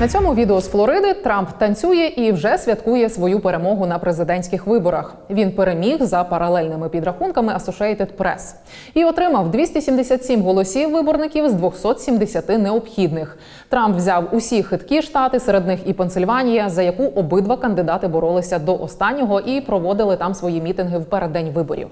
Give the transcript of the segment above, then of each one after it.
На цьому відео з Флориди Трамп танцює і вже святкує свою перемогу на президентських виборах. Він переміг за паралельними підрахунками Associated Press і отримав 277 голосів виборників з 270 необхідних. Трамп взяв усі хиткі штати, серед них і Пенсильванія, за яку обидва кандидати боролися до останнього і проводили там свої мітинги в переддень виборів.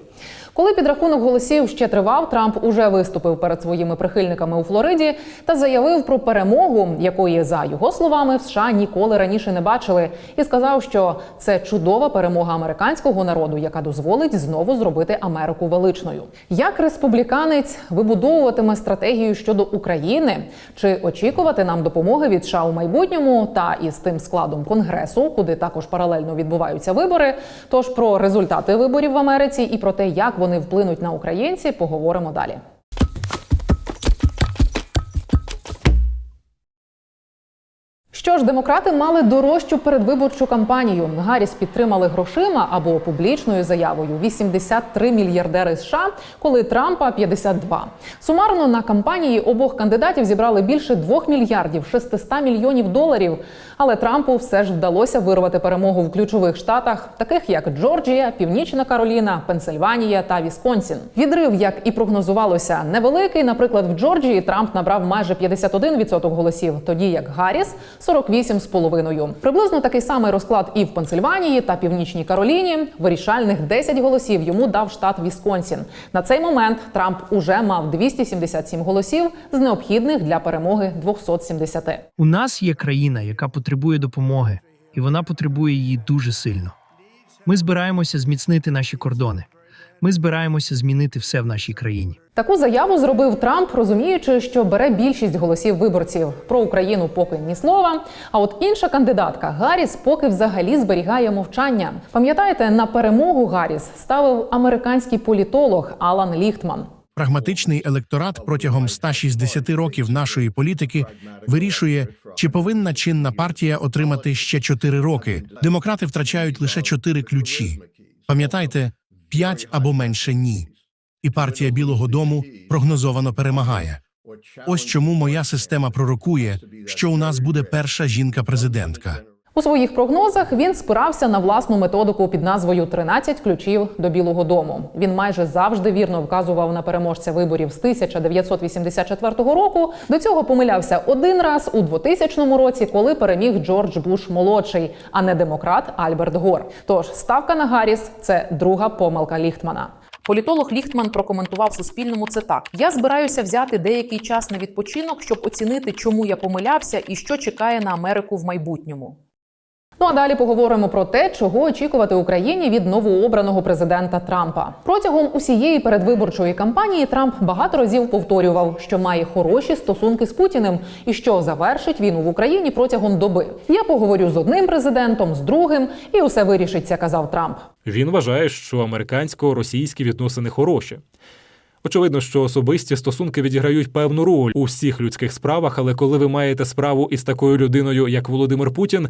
Коли підрахунок голосів ще тривав, Трамп уже виступив перед своїми прихильниками у Флориді та заявив про перемогу, якої за його словами в США ніколи раніше не бачили, і сказав, що це чудова перемога американського народу, яка дозволить знову зробити Америку величною. Як республіканець вибудовуватиме стратегію щодо України, чи очікувати нам допомоги від США у майбутньому та із тим складом конгресу, куди також паралельно відбуваються вибори. Тож про результати виборів в Америці і про те, як вони вплинуть на українців, поговоримо далі. Що ж, демократи мали дорожчу передвиборчу кампанію. Гарріс підтримали грошима або публічною заявою 83 мільярдери США, коли Трампа 52. Сумарно на кампанії обох кандидатів зібрали більше 2 мільярдів 600 мільйонів доларів. Але Трампу все ж вдалося вирвати перемогу в ключових штатах, таких як Джорджія, Північна Кароліна, Пенсильванія та Вісконсін. Відрив, як і прогнозувалося, невеликий. Наприклад, в Джорджії Трамп набрав майже 51% голосів, тоді як Гарріс 48,5%. Приблизно такий самий розклад і в Пенсильванії та Північній Кароліні. Вирішальних 10 голосів йому дав штат Вісконсін. На цей момент Трамп уже мав 277 голосів з необхідних для перемоги 270. У нас є країна, яка потребує допомоги, і вона потребує її дуже сильно. Ми збираємося зміцнити наші кордони. Ми збираємося змінити все в нашій країні. Таку заяву зробив Трамп, розуміючи, що бере більшість голосів виборців. Про Україну поки ні слова. А от інша кандидатка Гарріс поки взагалі зберігає мовчання. Пам'ятаєте, на перемогу Гарріс ставив американський політолог Алан Ліхтман. Прагматичний електорат протягом 160 років нашої політики вирішує, чи повинна чинна партія отримати ще 4 роки. Демократи втрачають лише 4 ключі. Пам'ятайте, 5 або менше ні. І партія Білого Дому прогнозовано перемагає. Ось чому моя система пророкує, що у нас буде перша жінка-президентка. У своїх прогнозах він спирався на власну методику під назвою «13 ключів до Білого Дому. Він майже завжди вірно вказував на переможця виборів з 1984 року. До цього помилявся один раз у 2000 році, коли переміг Джордж Буш молодший, а не демократ Альберт Гор. Тож ставка на Гарріс – це друга помилка Ліхтмана. Політолог Ліхтман прокоментував Суспільному це так: я збираюся взяти деякий час на відпочинок, щоб оцінити, чому я помилявся і що чекає на Америку в майбутньому. Ну а далі поговоримо про те, чого очікувати Україні від новообраного президента Трампа. Протягом усієї передвиборчої кампанії Трамп багато разів повторював, що має хороші стосунки з Путіним і що завершить війну в Україні протягом доби. Я поговорю з одним президентом, з другим, і усе вирішиться, казав Трамп. Він вважає, що американсько-російські відносини хороші. Очевидно, що особисті стосунки відіграють певну роль у всіх людських справах, але коли ви маєте справу із такою людиною, як Володимир Путін,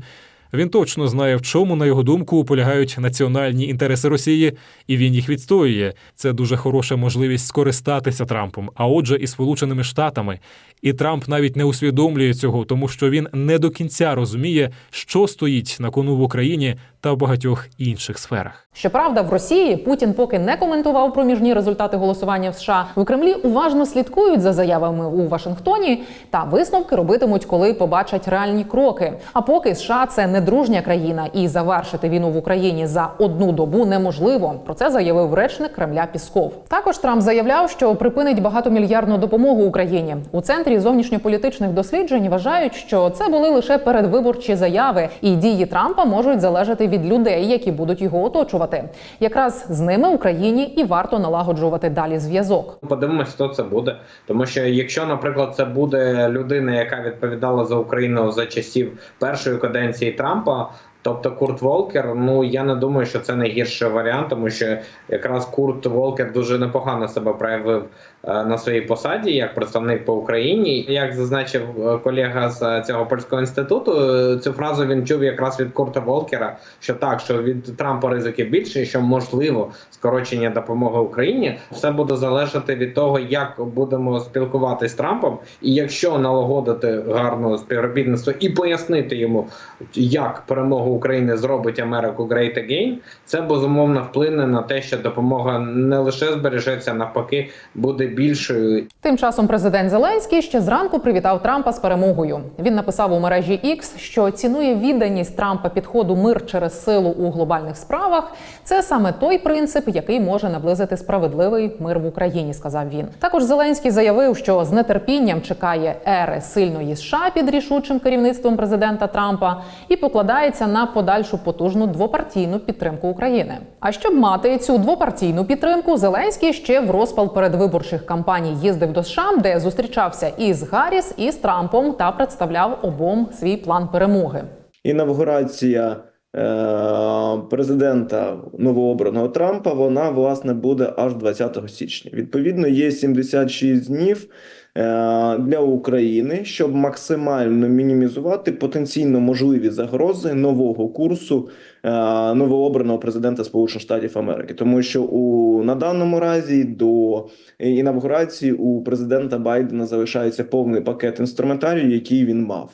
він точно знає, в чому, на його думку, полягають національні інтереси Росії, і він їх відстоює. Це дуже хороша можливість скористатися Трампом, а отже, і Сполученими Штатами. І Трамп навіть не усвідомлює цього, тому що він не до кінця розуміє, що стоїть на кону в Україні та в багатьох інших сферах. Щоправда, в Росії Путін поки не коментував проміжні результати голосування в США. В Кремлі уважно слідкують за заявами у Вашингтоні та висновки робитимуть, коли побачать реальні кроки. А поки США це не дружня країна, і завершити війну в Україні за одну добу неможливо. Про це заявив речник Кремля Пісков. Також Трамп заявляв, що припинить багатомільярдну допомогу Україні. У центрі зовнішньополітичних досліджень вважають, що це були лише передвиборчі заяви, і дії Трампа можуть залежати від людей, які будуть його оточувати. Якраз з ними Україні і варто налагоджувати далі зв'язок. Подивимось, хто це буде. Тому що якщо, наприклад, це буде людина, яка відповідала за Україну за часів першої каденції Трампа, Тобто Курт Волкер, ну я не думаю, що це найгірший варіант, тому що якраз Курт Волкер дуже непогано себе проявив е, на своїй посаді як представник по Україні. Як зазначив е, колега з е, цього польського інституту, цю фразу він чув якраз від Курта Волкера, що так, що від Трампа ризики більше, що можливо скорочення допомоги Україні, все буде залежати від того, як будемо спілкуватися з Трампом, і якщо налагодити гарне співробітництво і пояснити йому, як перемога України зробить Америку Great Again, це безумовно вплине на те, що допомога не лише збережеться, навпаки, буде більшою Тим часом президент Зеленський ще зранку привітав Трампа з перемогою. Він написав у мережі X, що цінує відданість Трампа підходу мир через силу у глобальних справах. Це саме той принцип, який може наблизити справедливий мир в Україні. Сказав він. Також Зеленський заявив, що з нетерпінням чекає ери сильної США під рішучим керівництвом президента Трампа і покладається на подальшу потужну двопартійну підтримку України. А щоб мати цю двопартійну підтримку, Зеленський ще в розпал передвиборчих кампаній їздив до США, де зустрічався і з Гарріс, і з Трампом та представляв обом свій план перемоги. інавгурація е, президента новообраного Трампа, вона власне буде аж 20 січня. Відповідно, є 76 днів для України, щоб максимально мінімізувати потенційно можливі загрози нового курсу е, новообраного президента Сполучених Штатів Америки, тому що у на даному разі до інавгурації у президента Байдена залишається повний пакет інструментарію, який він мав.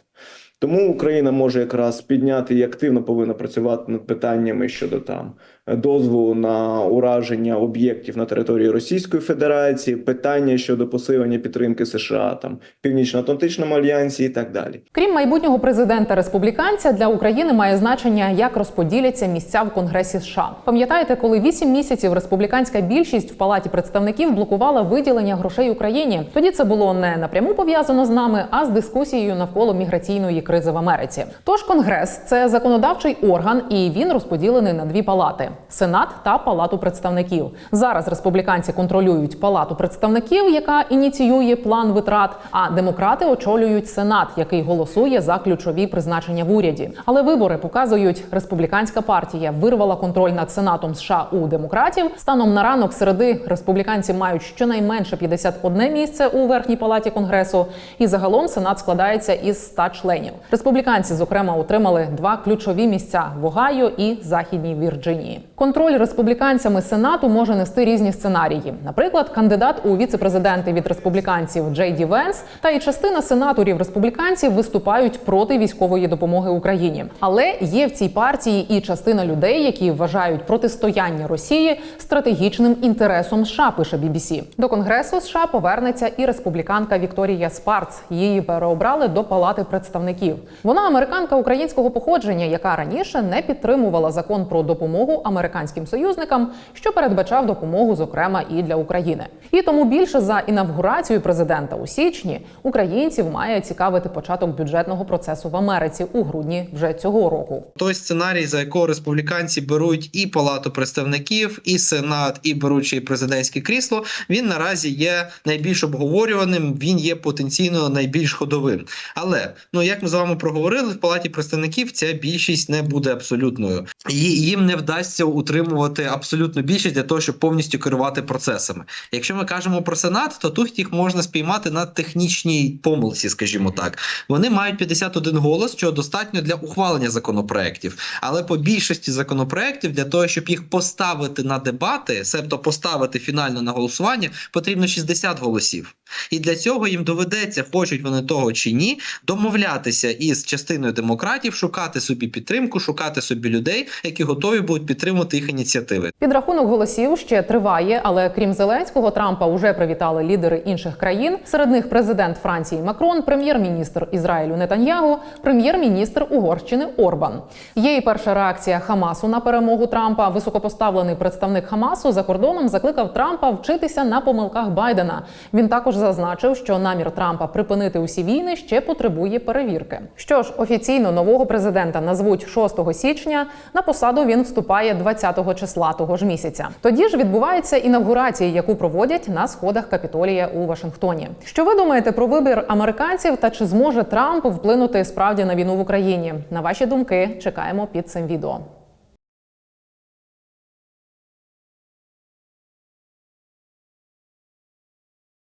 Тому Україна може якраз підняти і активно повинна працювати над питаннями щодо там дозволу на ураження об'єктів на території Російської Федерації, питання щодо посилення підтримки США, там Північно-Атлантичному альянсі і так далі. Крім майбутнього президента республіканця, для України має значення, як розподіляться місця в Конгресі США. Пам'ятаєте, коли вісім місяців республіканська більшість в палаті представників блокувала виділення грошей Україні? Тоді це було не напряму пов'язано з нами, а з дискусією навколо міграційної кризи в Америці. Тож Конгрес це законодавчий орган, і він розподілений на дві палати: Сенат та Палату представників. Зараз республіканці контролюють Палату представників, яка ініціює план витрат. А демократи очолюють Сенат, який голосує за ключові призначення в уряді. Але вибори показують, республіканська партія вирвала контроль над сенатом США у демократів. Станом на ранок середи республіканці мають щонайменше 51 місце у верхній палаті конгресу. І загалом сенат складається із 100 членів. Республіканці, зокрема, отримали два ключові місця в Огайо і Західній Вірджинії. Контроль республіканцями сенату може нести різні сценарії. Наприклад, кандидат у віце-президенти від республіканців Джей Ді Венс та і частина сенаторів республіканців виступають проти військової допомоги Україні. Але є в цій партії і частина людей, які вважають протистояння Росії стратегічним інтересом США. Пише BBC. До конгресу США повернеться і республіканка Вікторія Спарц. Її переобрали до палати представників. Вона американка українського походження, яка раніше не підтримувала закон про допомогу американським союзникам, що передбачав допомогу, зокрема, і для України. І тому більше за інавгурацію президента у січні українців має цікавити початок бюджетного процесу в Америці у грудні вже цього року. той сценарій, за якого республіканці беруть і палату представників, і сенат, і беручи президентське крісло, він наразі є найбільш обговорюваним. Він є потенційно найбільш ходовим. Але ну як ми з вами проговорили, в палаті представників ця більшість не буде абсолютною, їм не вдасться утримувати абсолютну більшість для того, щоб повністю керувати процесами. Якщо ми кажемо про сенат, то тут їх можна спіймати на технічній помилці, скажімо так. Вони мають 51 голос, що достатньо для ухвалення законопроєктів. Але по більшості законопроєктів для того, щоб їх поставити на дебати, себто поставити фінально на голосування, потрібно 60 голосів. І для цього їм доведеться, хочуть вони того чи ні, домовлятися із частиною демократів, шукати собі підтримку, шукати собі людей, які готові будуть підтримувати їх ініціативи. Підрахунок голосів ще триває, але крім Зеленського, Трампа вже привітали лідери інших країн. Серед них президент Франції Макрон, прем'єр-міністр Ізраїлю Нетаньягу, прем'єр-міністр Угорщини Орбан. Є і перша реакція Хамасу на перемогу Трампа. Високопоставлений представник Хамасу за кордоном закликав Трампа вчитися на помилках Байдена. Він також зазначив, що намір Трампа припинити усі війни ще потребує перевірки. Що ж, офіційно нового президента назвуть 6 січня. На посаду він вступає 20-го числа того ж місяця. Тоді ж відбувається інавгурація, яку проводять на сходах Капітолія у Вашингтоні. Що ви думаєте про вибір американців та чи зможе Трамп вплинути справді на війну в Україні? На ваші думки чекаємо під цим відео.